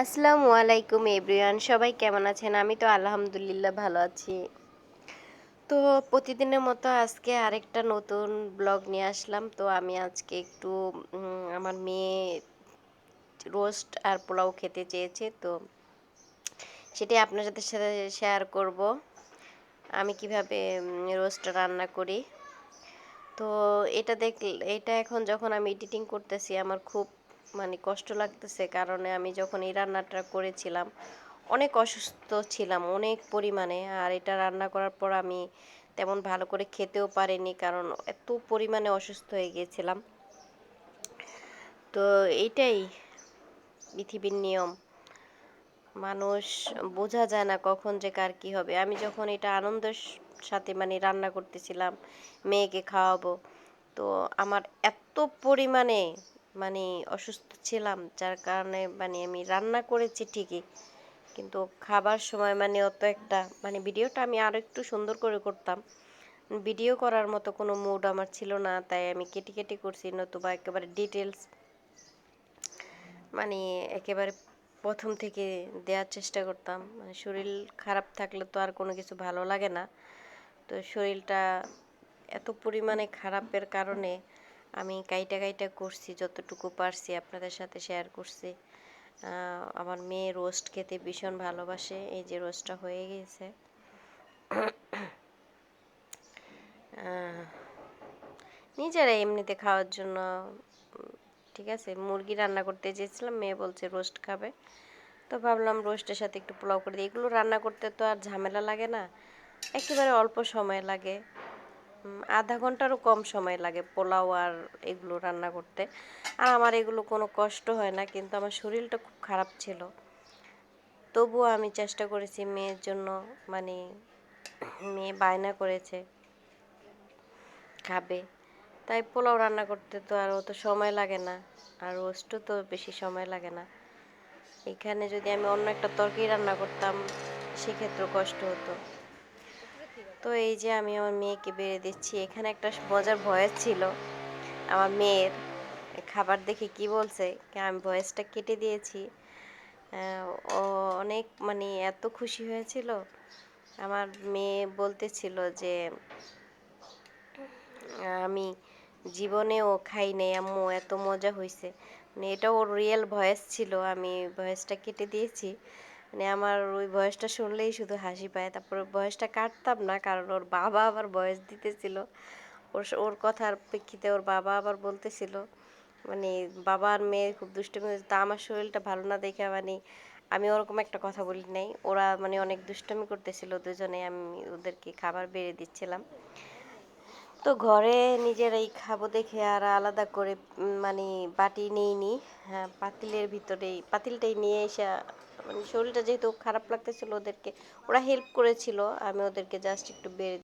আসসালামু আলাইকুম এভরিওয়ান, সবাই কেমন আছেন? আমি তো আলহামদুলিল্লাহ ভালো আছি। তো প্রতিদিনের মতো আজকে আরেকটা নতুন ব্লগ নিয়ে আসলাম। তো আমি আজকে একটু আমার মেয়ে রোস্ট আর পোলাও খেতে চেয়েছে। তো সেটাই আপনাদের সাথে শেয়ার করব। আমি কীভাবে রোস্ট রান্না করি। তো এটা দেখ এটা এখন যখন আমি এডিটিং করতেছি, আমার খুব মানে কষ্ট লাগতেছে কারণে আমি যখন এই রান্নাটা করেছিলাম, অনেক অসুস্থ ছিলাম অনেক পরিমাণে। আর এটা রান্না করার পর আমি তেমন ভালো করে খেতেও পারিনি কারণ এত পরিমাণে অসুস্থ হয়ে গিয়েছিলাম। তো এইটাই পৃথিবীর নিয়ম। মানুষ বোঝা যায় না কখন যে কার কী হবে। আমি যখন এটা আনন্দের সাথে মানে রান্না করতেছিলাম, মেয়েকে খাওয়াবো, তো আমার এত পরিমাণে মানে অসুস্থ ছিলাম, যার কারণে মানে আমি রান্না করেছি ঠিকই। কিন্তু খাবার সময় মানে অত একটা মানে ভিডিওটা আমি আরও একটু সুন্দর করে করতাম। ভিডিও করার মতো কোনো মুড আমার ছিল না, তাই আমি কেটে কেটে করছি, নতুবা একেবারে ডিটেলস মানে একেবারে প্রথম থেকে দেওয়ার চেষ্টা করতাম। মানে শরীর খারাপ থাকলে তো আর কোনো কিছু ভালো লাগে না। তো শরীরটা এত পরিমাণে খারাপের কারণে আমি কাইটা কাইটা করছি, যতটুকু পারছি আপনাদের সাথে শেয়ার করছি। আমার মেয়ে রোস্ট খেতে ভীষণ ভালোবাসে, এই যে রোস্টটা হয়ে গেছে নিজেরা এমনিতে খাওয়ার জন্য, ঠিক আছে, মুরগি রান্না করতে চেয়েছিলাম, মেয়ে বলছে রোস্ট খাবে। তো ভাবলাম রোস্টের সাথে একটু পোলাও করে দিই। এগুলো রান্না করতে তো আর ঝামেলা লাগে না, একেবারে অল্প সময় লাগে। আধা ঘন্টারও কম সময় লাগে পোলাও আর এগুলো রান্না করতে। আর আমার এগুলো কোনো কষ্ট হয় না, কিন্তু আমার শরীরটা খুব খারাপ ছিল। তবুও আমি চেষ্টা করেছি মেয়ের জন্য মানে মেয়ে বায়না করেছে, খাবে। তাই পোলাও রান্না করতে তো আর অত সময় লাগে না, আর রোস্টও তো বেশি সময় লাগে না। এখানে যদি আমি অন্য একটা তরকারি রান্না করতাম, সেক্ষেত্রেও কষ্ট হতো। তো এই যে আমি আমার মেয়েকে বেড়ে দিচ্ছি, এখানে একটা মজার ভয়েস ছিল। আমার মেয়ের খাবার দেখে কি বলছে আমি ভয়েসটা কেটে দিয়েছি। ও অনেক মানে এত খুশি হয়েছিল। আমার মেয়ে বলতেছিল যে, আমি জীবনেও খাই নাই, আম্মু, এত মজা হয়েছে মানে এটা ওর রিয়েল ভয়েস ছিল, আমি ভয়েসটা কেটে দিয়েছি। মানে আমার ওই ভয়েসটা শুনলেই শুধু হাসি পায়। তারপর ভয়েসটা কাটতাম না, কারণ ওর বাবা আবার ভয়েস দিতেছিল। ওর ওর কথার প্রেক্ষিতে ওর বাবা আবার বলতেছিল মানে বাবা আর মেয়ে খুব দুষ্টমি তা আমার শরীরটা ভালো না দেখে মানে আমি ওরকম একটা কথা বলি নাই। ওরা মানে অনেক দুষ্টমি করতেছিল দুজনে আমি ওদেরকে খাবার বেড়ে দিচ্ছিলাম। তো ঘরে নিজেরাই খাব দেখে আর আলাদা করে মানে বাটি নিইনি হ্যাঁ পাতিলের ভিতরেই, পাতিলটাই নিয়ে এসে মানে শরীরটা যেহেতু খারাপ লাগতেছিল ওদেরকে, ওরা হেল্প করেছিল, আমি ওদেরকে জাস্ট একটু বেড়ে